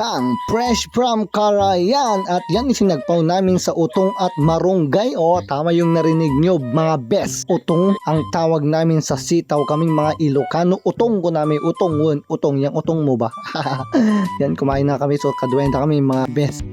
udang, fresh from Carayan. At yan isinagpaw namin sa utong at marunggay. O tama yung narinig nyo mga best utong ang tawag namin sa sitaw. Kaming mga Ilocano. Utong ko namin. Utong won utong yang utong mo ba? Yan kumain na kami. So kaduwenta kami mga best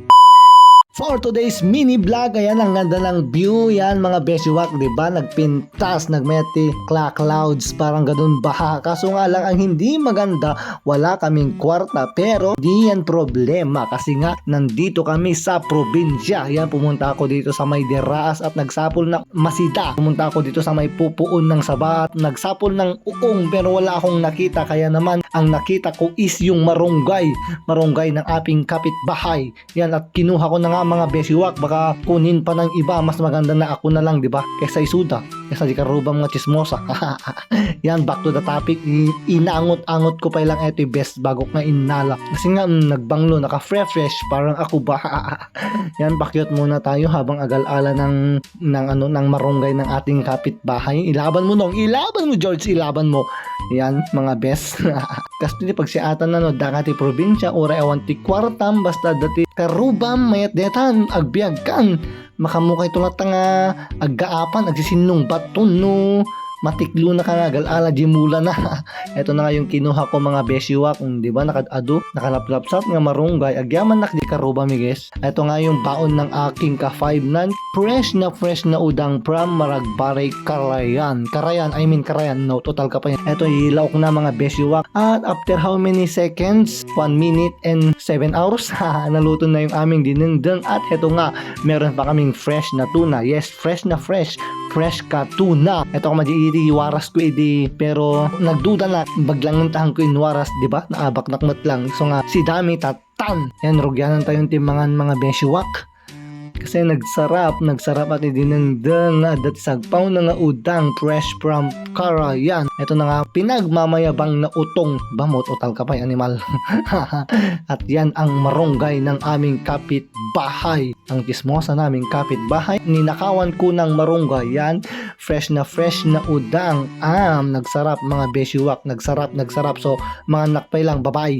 For today's mini vlog, ayan ang ganda ng view, yan mga besiwak, di ba? Nagpintas, nagmeti, clouds, parang ganun baha. Kaso nga lang, ang hindi maganda, wala kaming kwarta, pero di yan problema kasi nga nandito kami sa probinsya. Yan, pumunta ako dito sa may deraas at nagsapol na masida. Pumunta ako dito sa may pupuon ng saba at nagsapol ng uong pero wala akong nakita. Kaya naman, ang nakita ko is yung marunggay, marunggay ng aping kapitbahay. Yan, at kinuha ko na nga mga besiwak baka kunin pa ng iba mas maganda na ako na lang di ba kaysa isuda kaysa di karuba mga chismosa. Yan back to the topic. Inaangot-angot ko pa lang eto yung best bago nga inala kasi nga mm, nagbanglo naka fresh fresh parang ako ba? Yan bakyot muna tayo habang agal-ala ng ng ano ng marunggay ng ating kapitbahay. Ilaban mo nong! Ilaban mo George! Ilaban mo! Yan mga best. Kasi pag si atan na no dakati probinsya ora ewan ti kwartam basta dati karubam mayat detan agbiag kan makamukay tulat nga aggaapan agsisinong baton no matiklo na ka nga galala jimula na. Eto na nga yung kinuha ko mga beshiwak um, di ba nakadado nakalaplapsat nga marunggay. Agyaman nak di karuba miges eto nga yung baon ng aking ka five nan fresh na fresh na udang from Maragbaray Karayan. Karayan I mean Karayan no total ka pa yan. Eto ilaw na mga beshiwak at after how many seconds? 1 minute and 7 hours. Ha naluto na yung aming dinengdeng at eto nga meron pa kaming fresh na tuna. Yes fresh na fresh fresh ka tuna eto ko majiiri waras ko idi pero nagduda na. Baglang tahan ko in waras di ba? Naabak nakmat lang. So nga si dami tatan. Yan rugyanan tayong timbangan mga beshiwak kasi nagsarap, nagsarap at idinengdeng nga dat sagpaw na nga udang fresh from Karayan. Ito na nga pinagmamayabang na utong bamot utal ka pa animal. at yan ang marunggay ng aming kapitbahay. Ang tismosa naming kapitbahay, ninakawan ko ng marunggay yan, fresh na fresh na udang. Am, nagsarap mga beshiwak, nagsarap, nagsarap. So, mga nakpay lang, babay.